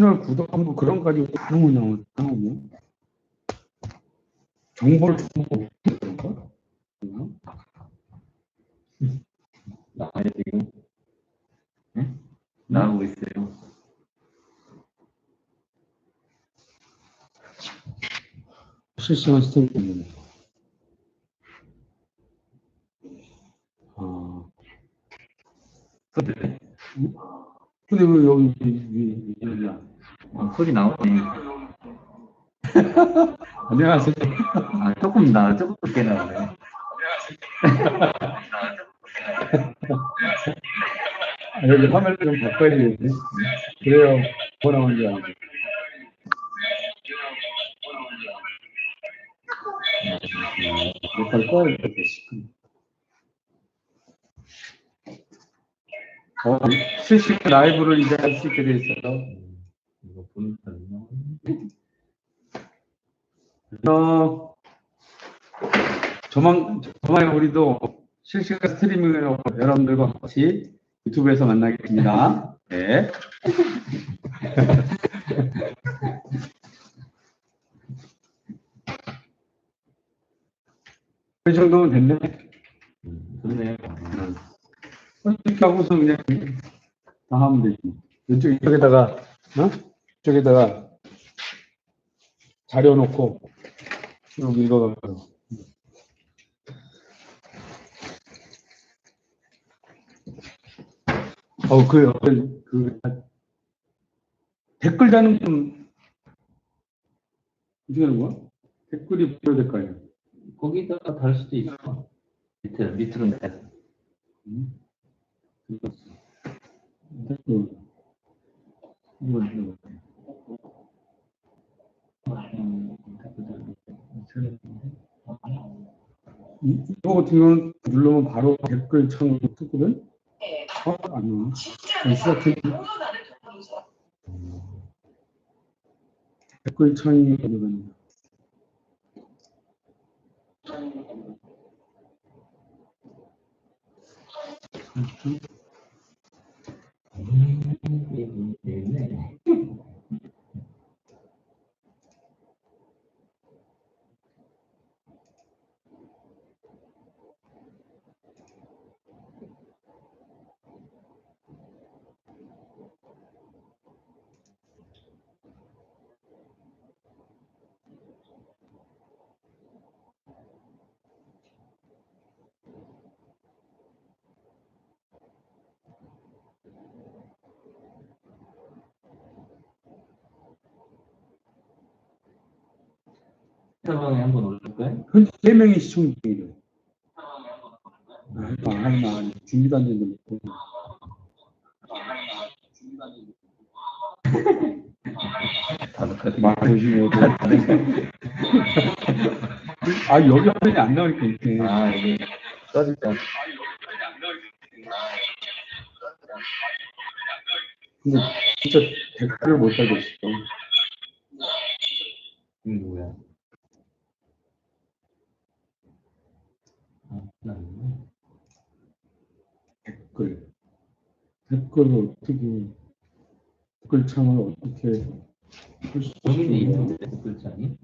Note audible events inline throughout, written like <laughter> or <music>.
채널 구독하고 그런 거 가지고 다른 거 나오는 거 정보를 주고 그런가? 그런가? 나와요 지금? 네? 나오고 있어요. 실시간 스트리밍. 아, 근데 왜 여기 위, 위, 위야? 어, 소리 나오네. <laughs> 안녕하세요. 아 조금 나 조금 늦게 나오네. 아, 여기 화면을 좀 바꿔야 되겠네. 그래요. 뭐 나오는 줄 알고. 몇달 꺼야 되겠다, 시끄러. 어, 실시간 라이브를 이제 할 수 있게 돼 있어요. 이거 보니까 안 나오네. 어, 저만, 저만 우리도 실시간 스트리밍으로 여러분들과 같이 유튜브에서 만나겠습니다. 네. 이 <laughs> 정도면 됐네. 음, 좋네요. 이렇게 하고서 그냥 다 하면 되지. 이쪽, 이쪽에다가, 어? 이쪽에다가 자료 놓고, 쭉 읽어가지고. 어, 그, 그, 그, 댓글 다는 건, 어떻게 하는 거야? 댓글이 보여야 될거 아니야? 거기다가 달 수도 있어. 밑에 밑으로 내서. 음. 댓글. 이거 이거. 이- 이거 같은 경우는 누르면 바로 댓글 창으로 뜨거든? 어? 아니요. 시작해. 댓글 창이 들어갑니다. 음, 있네. 사방에 한번 올릴까요? 현재 3명이 시청 중이래요. 아, 하지마, 하지마. 준비도 안 됐는데. 말 조심해야 돼. 아, 여기 화면이 안 나오니까 이렇게. 아 이게 써질까? 근데 진짜 댓글을 못 달겠어. 이게 뭐야? 댓글. 댓글을 어떻게, 댓글 창을 어떻게 할수 있는데 글자니?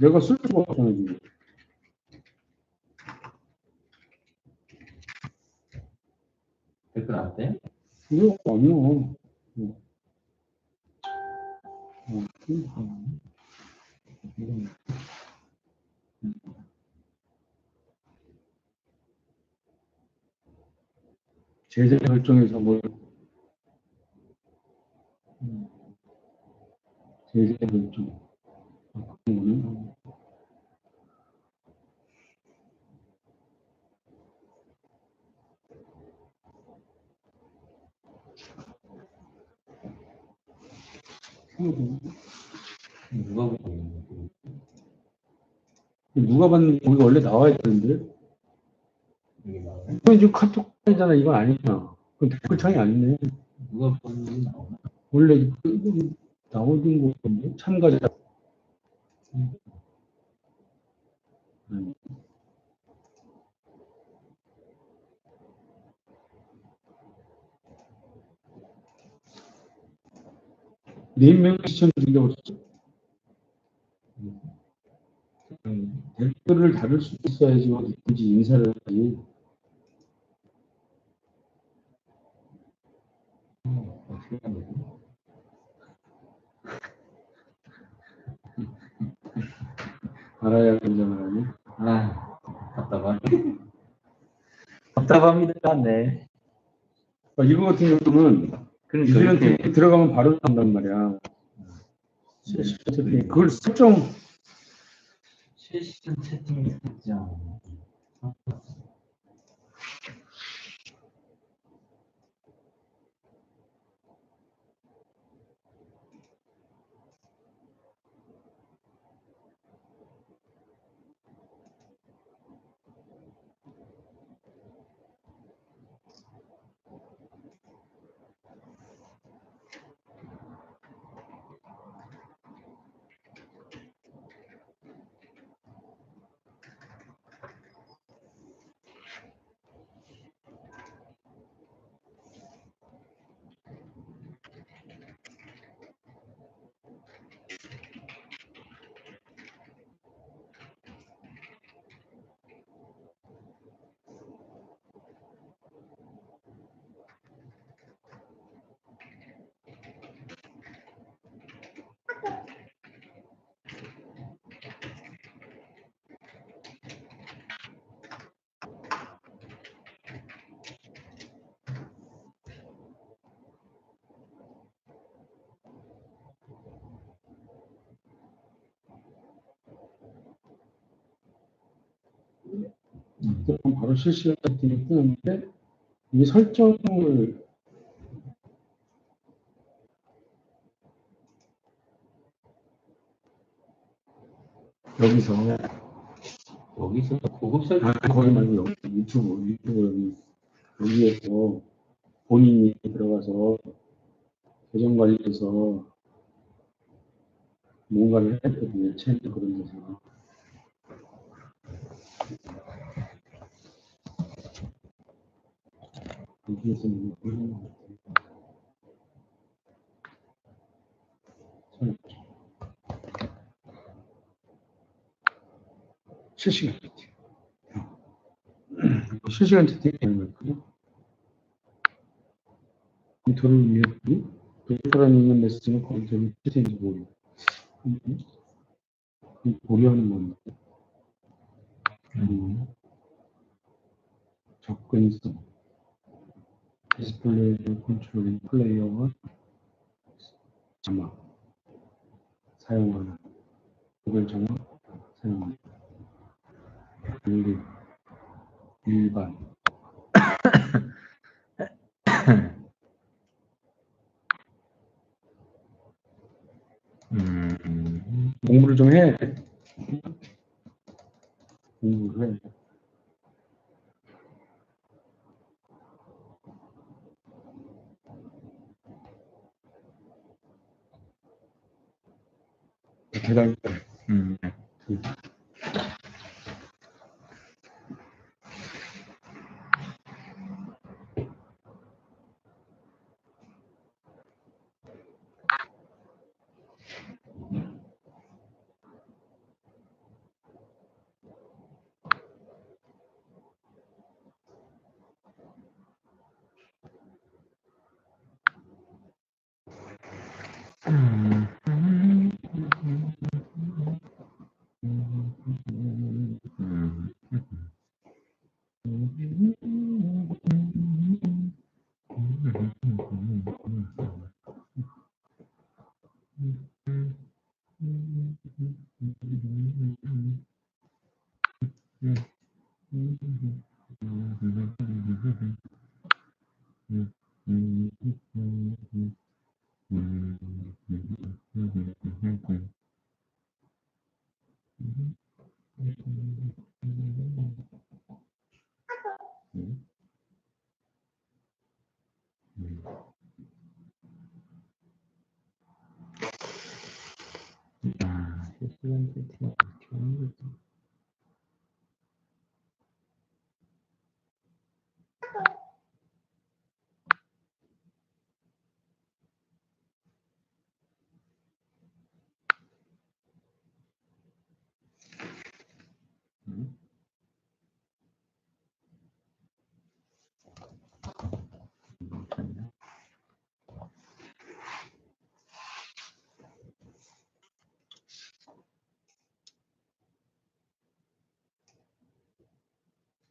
내가 쓸 수가 없잖아, 지금. 댓글 안 돼? 이거 아니야. 어. 어, 그- 제재 설정에서 뭘, 음, 제재 설정. 아, 그런 거네. 누가 거지? 누가 받는 거기 원래 나와야 되는데 이게 나와요? 이건 지금 카톡이잖아 이건 아니잖아 그건 댓글창이 아니네 누가 보는지 나오나? 원래 그- 그 나오는 건데 참가자 음. 네명 시청 중인다고 그랬죠? 음, 댓글을 다룰 수 있어야지 어디든지 인사를 하지. 어떻게 하면 되지? 알아야 된다는 하니. 아, 답답하네. 답답합니다, 네. 어, 이거 같은 경우는 그러니까 유진한 이렇게 들어가면 바로 나온단 말이야. 실시간 채팅. 그걸 설정 실시간 채팅 설정. 그럼 바로 실시간 채팅이 뜨는데 이 설정을 여기서 여기서 고급 설정. 아 거기 말고 여기 유튜브 유튜브 여기 여기에서 본인이 들어가서 계정 관리해서 뭔가를 했거든요 채널 그런 데서 뭐 그런 것 같아요. 실시간 채팅. 실시간 채팅이 거거든요. 컴퓨터를 위해 도서관 있는 메시지는 컴퓨터 채팅인지 모르고 고려하는 건데 음, 접근성 디스플레이 컨트롤링 플레이어와 자막 사용하는 구글 자막 사용하는 그리고 일반 음, 음. 공부를 좀 해. 공부를 해. 대단. 음. 음.